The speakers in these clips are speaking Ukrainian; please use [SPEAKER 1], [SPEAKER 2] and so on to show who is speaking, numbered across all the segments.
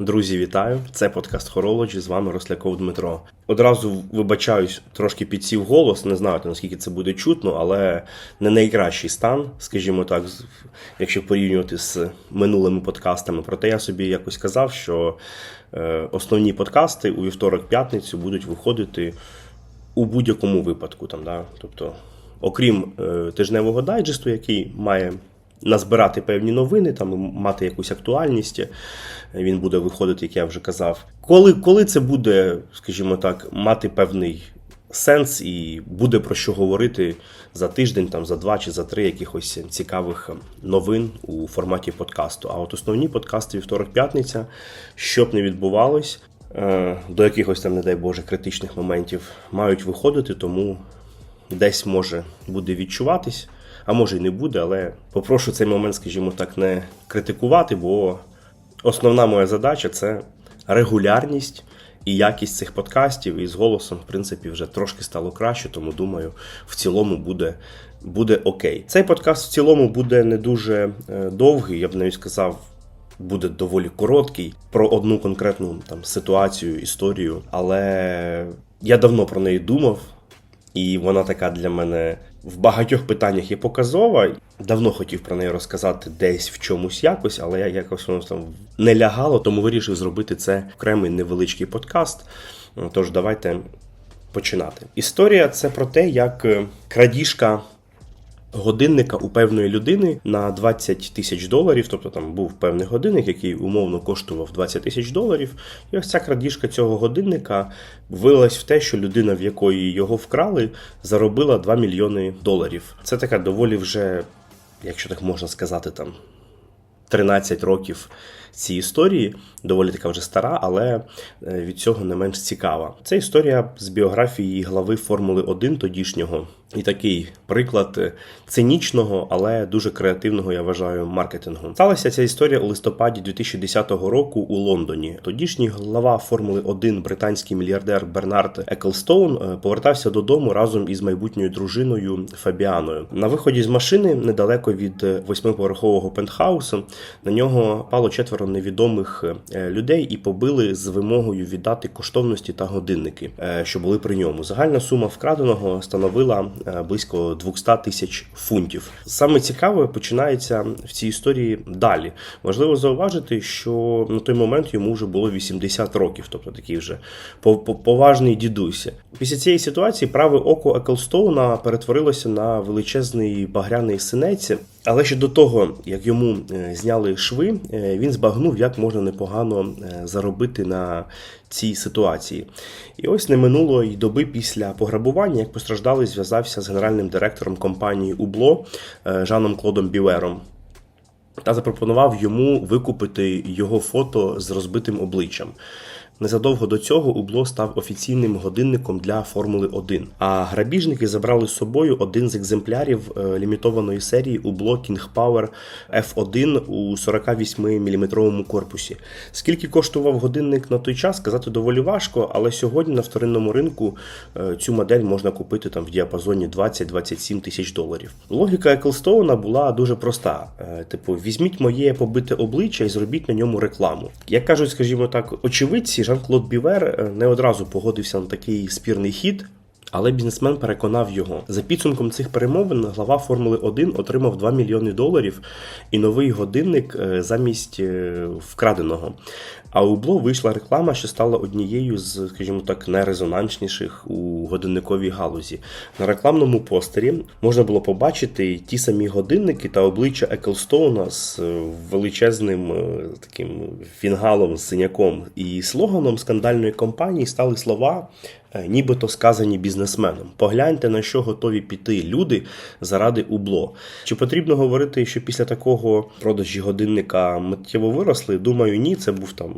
[SPEAKER 1] Друзі, вітаю! Це подкаст Хорологі. З вами Росляков Дмитро. Одразу вибачаюсь, трошки підсів голос. Не знаю наскільки це буде чутно, але не найкращий стан, скажімо так, якщо порівнювати з минулими подкастами. Проте я собі якось казав, що е, основні подкасти у вівторок-п'ятницю будуть виходити у будь-якому випадку. Там, да? Тобто, окрім е, тижневого дайджесту, який має назбирати певні новини, там мати якусь актуальність. е, Він буде виходити, як я вже казав. Коли, коли це буде, скажімо так, мати певний сенс і буде про що говорити за тиждень, там за два чи за три якихось цікавих новин у форматі подкасту. А от основні подкасти вівторок-п'ятниця, щоб не відбувалось, е, до якихось там, не дай Боже, критичних моментів мають виходити, тому десь може буде відчуватись, а може й не буде, але попрошу цей момент, скажімо так, не критикувати, бо основна моя задача це регулярність і якість цих подкастів. І з голосом, в принципі, вже трошки стало краще, тому думаю, в цілому буде. Буде окей. Цей подкаст в цілому буде не дуже е, довгий, я б навіть сказав, буде доволі короткий про одну конкретну там ситуацію, історію. Але я давно про неї думав, і вона така для мене в багатьох питаннях є показова. Давно хотів про неї розказати десь в чомусь якось, але я якось воно там не лягало, тому вирішив зробити це окремий невеличкий подкаст. Тож давайте починати. Історія це про те, як е, крадіжка годинника у певної людини на 20 тисяч доларів. Тобто там був певний годинник, який умовно коштував 20 тисяч доларів. І ось ця крадіжка цього годинника вилилась в те, що людина, в якої його вкрали, заробила 2 мільйони доларів. Це така доволі вже, якщо так можна сказати, там 13 років цій історії, доволі така вже стара, але е, від цього не менш цікава. Це історія з біографії глави Формули 1 тодішнього. І такий приклад е, цинічного, але дуже креативного, я вважаю, маркетингу. Сталася ця історія у листопаді 2010 року у Лондоні. Тодішній глава Формули 1 британський мільярдер Бернард Еклстоун е, повертався додому разом із майбутньою дружиною Фабіаною. На виході з машини, недалеко від восьмиповерхового пентхаусу, на нього пало четверо невідомих е, людей і побили з вимогою віддати коштовності та годинники, е, що були при ньому. Загальна сума вкраденого становила е, близько 200 тисяч фунтів. Саме цікаве починається в цій історії далі. Важливо зауважити, що на той момент йому вже було 80 років, тобто такий вже по- по- поважний дідусь. Після цієї ситуації праве око Еклстоуна перетворилося на величезний багряний синець. Але ще до того, як йому е, зняли шви, е, він збагнув, як можна непогано е, заробити на цій ситуації. І ось не минуло й доби після пограбування, як постраждалий зв'язався з генеральним директором компанії Убло Жаном Клодом Бівером та запропонував йому викупити його фото з розбитим обличчям. Незадовго до цього Убло став офіційним годинником для Формули 1. А грабіжники забрали з собою один з екземплярів е, лімітованої серії Убло King Power F1 у 48-мм корпусі. Скільки коштував годинник на той час, сказати доволі важко, але сьогодні на вторинному ринку е, цю модель можна купити там в діапазоні 20-27 тисяч доларів. Логіка Еклстоуна була дуже проста: Е, типу, візьміть моє побите обличчя і зробіть на ньому рекламу. Як кажуть, скажімо так, очевидці, Жан-Клод Бівер е, не одразу погодився на такий спірний хід. Але бізнесмен переконав його. За підсумком цих перемовин глава Формули 1 отримав 2 мільйони доларів і новий годинник е, замість е, вкраденого. А у Бло вийшла реклама, що стала однією з, скажімо так, найрезонансніших у годинниковій галузі. На рекламному постері можна було побачити ті самі годинники та обличчя Еклстоуна з е, величезним е, таким фінгалом, синяком. І слоганом скандальної компанії стали слова. е, Нібито сказані бізнесменом. Погляньте, на що готові піти люди заради убло. Чи потрібно говорити, що після такого продажі годинника миттєво виросли? Думаю, ні. Це був там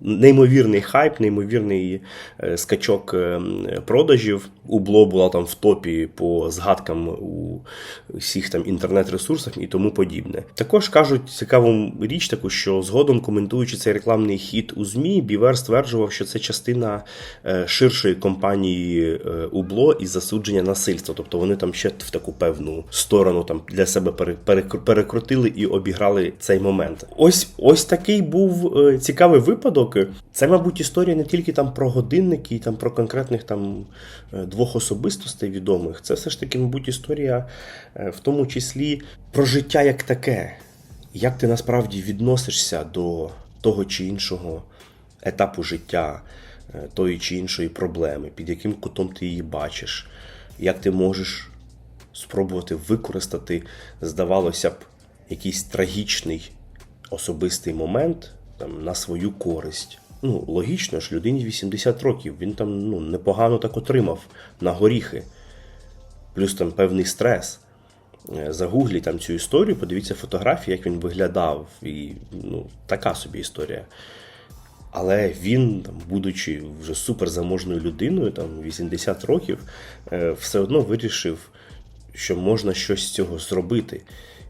[SPEAKER 1] неймовірний хайп, неймовірний е, скачок е, продажів. Убло була там в топі по згадкам у всіх там інтернет-ресурсах і тому подібне. Також кажуть цікаву річ таку, що згодом коментуючи цей рекламний хід у ЗМІ, Бівер стверджував, що це частина е, ширшої кампанії е, Убло і засудження насильства. Тобто вони там ще в таку певну сторону там для себе пере- перекрутили і обіграли цей момент. Ось ось такий був цікавий випадок. Це, мабуть, історія не тільки там про годинники і там про конкретних там е, двох особистостей відомих. Це все ж таки, мабуть, історія е, в тому числі про життя як таке. Як ти насправді відносишся до того чи іншого етапу життя, е, тої чи іншої проблеми, під яким кутом ти її бачиш, як ти можеш спробувати використати, здавалося б, якийсь трагічний особистий момент там, на свою користь. Ну, логічно ж, людині 80 років, він там ну, непогано так отримав на горіхи. Плюс там певний стрес. Е, Загугліть там цю історію, подивіться фотографії, як він виглядав. І ну, така собі історія. Але він, там, будучи вже суперзаможною людиною, там 80 років, е, все одно вирішив, що можна щось з цього зробити.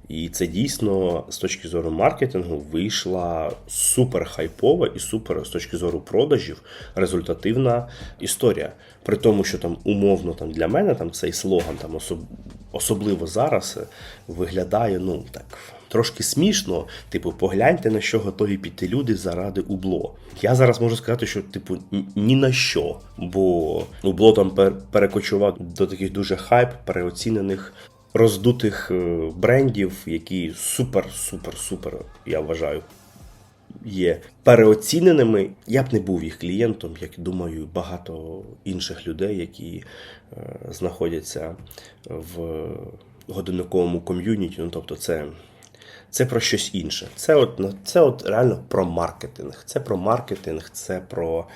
[SPEAKER 1] І це дійсно з точки зору маркетингу вийшла супер хайпова і супер з точки зору продажів результативна історія. При тому, що там умовно там для мене там цей слоган там особ... особливо зараз е, виглядає ну так трошки смішно. Типу, погляньте на що готові піти люди заради убло. Я зараз можу сказати, що типу ні- на що, бо убло там перекочував до таких дуже хайп, переоцінених роздутих е, брендів, які супер, супер, супер, я вважаю, є переоціненими. Я б не був їх клієнтом, як думаю, багато інших людей, які е, знаходяться в годинниковому ком'юніті. Ну, тобто, це. Це про щось інше. Це от, це от реально про маркетинг. Це про маркетинг, це про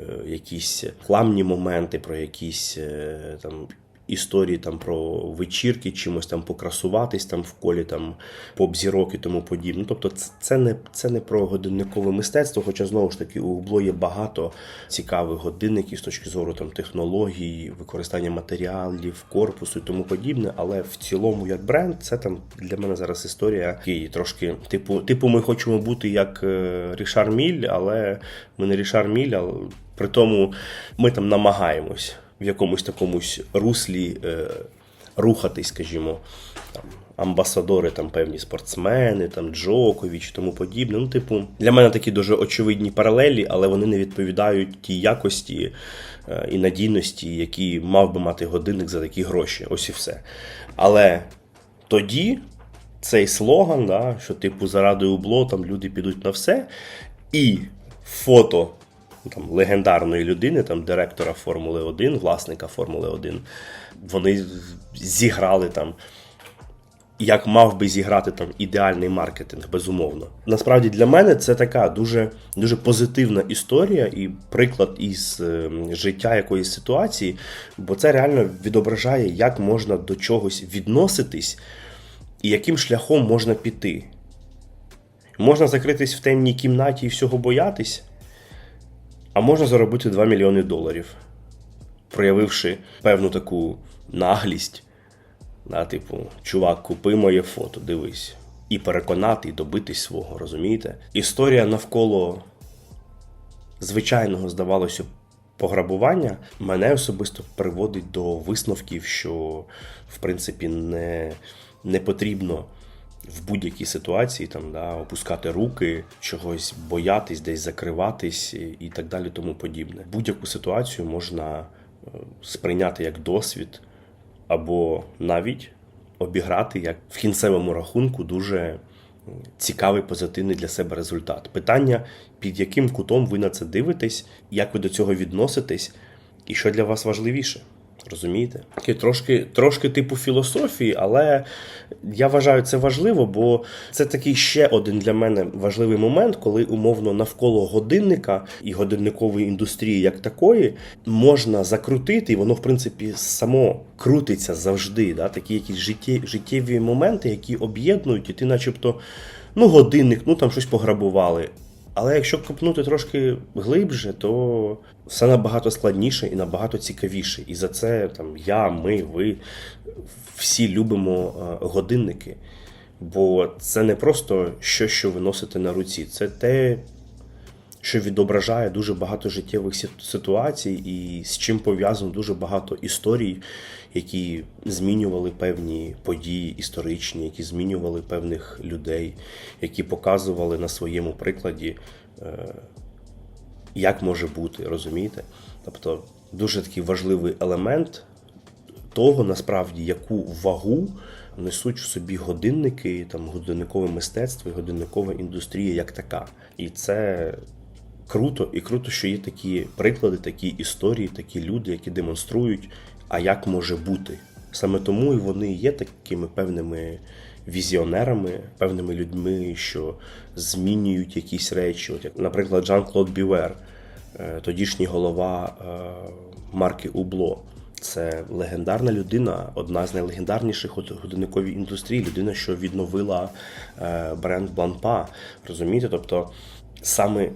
[SPEAKER 1] е, якісь рекламні моменти, про якісь е, там. Історії там про вечірки, чимось там покрасуватись там в колі там поп-зірок і тому подібне. Ну, Тобто, це, не це не про годинникове мистецтво, хоча знову ж таки у Губло є багато цікавих годинників з точки зору там технологій, використання матеріалів, корпусу і тому подібне. Але в цілому, як бренд, це там для мене зараз історія такий трошки, типу, типу, ми хочемо бути як е, Рішар Міль, але ми не Рішар Міль, але при тому ми там намагаємось в якомусь такомусь руслі е, рухатись, скажімо, там. Амбасадори, там певні спортсмени, там Джоковіч і тому подібне. Ну, типу, для мене такі дуже очевидні паралелі, але вони не відповідають тій якості е, і надійності, які мав би мати годинник за такі гроші. Ось і все. Але тоді цей слоган, да, що типу заради убло там люди підуть на все, і фото там, легендарної людини, там, директора Формули 1, власника Формули 1, вони зіграли там. Як мав би зіграти там ідеальний маркетинг, безумовно. Насправді для мене це така дуже дуже позитивна історія і приклад із е, життя якоїсь ситуації, бо це реально відображає, як можна до чогось відноситись і яким шляхом можна піти. Можна закритись в темній кімнаті і всього боятись, а можна заробити 2 мільйони доларів, проявивши певну таку наглість. Да, типу, чувак, купи моє фото, дивись. І переконати, і добитись свого, розумієте? Історія навколо звичайного, здавалося, пограбування мене особисто приводить до висновків, що в принципі не, не потрібно в будь-якій ситуації там, да, опускати руки, чогось боятись, десь закриватись і, так далі, тому подібне. Будь-яку ситуацію можна е, сприйняти як досвід або навіть обіграти як в кінцевому рахунку дуже цікавий позитивний для себе результат. Питання, під яким кутом ви на це дивитесь, як ви до цього відноситесь, і що для вас важливіше. Розумієте? Таке трошки, трошки типу філософії, але я вважаю це важливо, бо це такий ще один для мене важливий момент, коли умовно навколо годинника і годинникової індустрії як такої можна закрутити, і воно в принципі само крутиться завжди. Да? Такі якісь життєві, життєві моменти, які об'єднують, і ти, начебто, ну, годинник, ну там щось пограбували. Але якщо копнути трошки глибше, то все набагато складніше і набагато цікавіше. І за це там я, ми, ви всі любимо е, годинники. Бо це не просто що, що ви носите на руці, це те, що відображає дуже багато життєвих ситуацій, і з чим пов'язано дуже багато історій, які змінювали певні події історичні, які змінювали певних людей, які показували на своєму прикладі, е, як може бути, розумієте? Тобто дуже такий важливий елемент того, насправді, яку вагу несуть в собі годинники, там годинникове мистецтво годинникова індустрія як така. І це круто, і круто, що є такі приклади, такі історії, такі люди, які демонструють, а як може бути. Саме тому і вони є такими певними візіонерами, певними людьми, що змінюють якісь речі. От як, наприклад, Жан-Клод Бівер, е, тодішній голова е, марки Убло. Це легендарна людина, одна з найлегендарніших у годинниковій індустрії, людина, що відновила е, бренд Бланпа. Розумієте? Тобто саме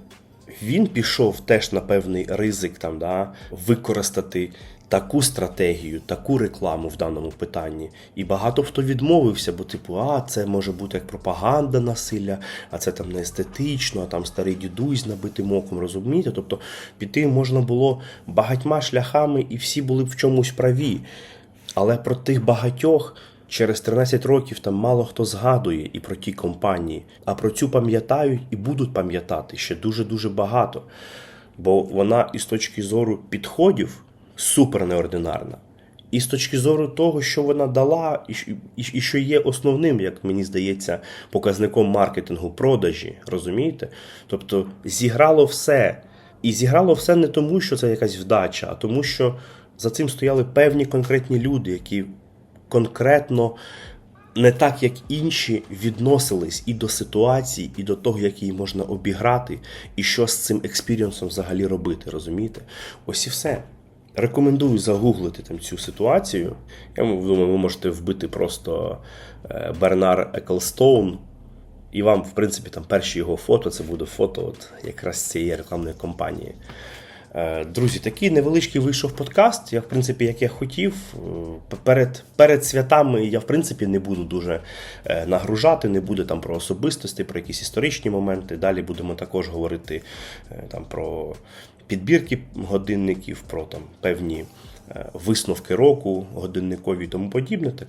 [SPEAKER 1] він пішов теж на певний ризик там, да, використати таку стратегію, таку рекламу в даному питанні. І багато хто відмовився, бо типу, а це може бути як пропаганда насилля, а це там не естетично, а там старий дідусь набитим оком, розумієте? Тобто піти можна було багатьма шляхами, і всі були б в чомусь праві. Але про тих багатьох через 13 років там мало хто згадує і про ті компанії, а про цю пам'ятають і будуть пам'ятати ще дуже-дуже багато. Бо вона із точки зору підходів супер неординарна. І з точки зору того, що вона дала, і, що є основним, як мені здається, показником маркетингу продажі, розумієте? Тобто зіграло все. І зіграло все не тому, що це якась вдача, а тому, що за цим стояли певні конкретні люди, які конкретно не так, як інші, відносились і до ситуації, і до того, як її можна обіграти, і що з цим експірієнсом взагалі робити, розумієте? Ось і все. Рекомендую загуглити там цю ситуацію. Я думаю, ви можете вбити просто е, Бернар Еклстоун, і вам, в принципі, там перші його фото це буде фото от якраз цієї рекламної кампанії. Е, Друзі, такий невеличкий вийшов подкаст. Я, в принципі, як я хотів. Е, Перед, перед святами я, в принципі, не буду дуже е, нагружати, не буде там про особистості, про якісь історичні моменти. Далі будемо також говорити там про підбірки годинників, про там певні висновки року, годинникові і тому подібне. Так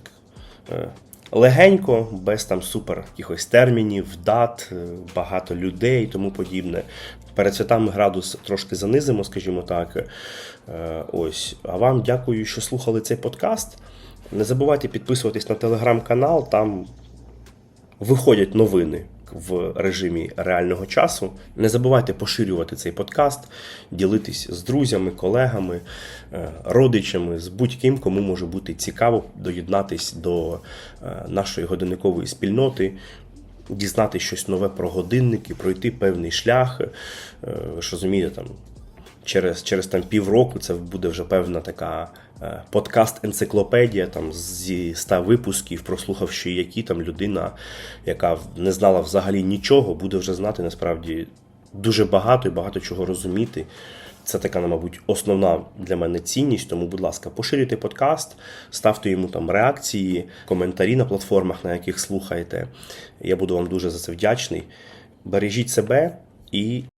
[SPEAKER 1] легенько, без там супер якихось термінів, дат, е, багато людей і тому подібне. Перед святами градус трошки занизимо, скажімо так. Е, Ось. А вам дякую, що слухали цей подкаст. Не забувайте підписуватись на телеграм-канал, там виходять новини в режимі реального часу. Не забувайте поширювати цей подкаст, ділитись з друзями, колегами, е, родичами, з будь-ким, кому може бути цікаво доєднатись до е, нашої годинникової спільноти. Дізнати щось нове про годинники, пройти певний шлях. Е, Ви ж розумієте, там через, через там півроку це буде вже певна така е, подкаст-енциклопедія там зі 100 випусків, прослухавши які там людина, яка не знала взагалі нічого, буде вже знати насправді дуже багато і багато чого розуміти. Це така, мабуть, основна для мене цінність. Тому, будь ласка, поширюйте подкаст, ставте йому там реакції, коментарі на платформах, на яких слухаєте. Я буду вам дуже за це вдячний. Бережіть себе і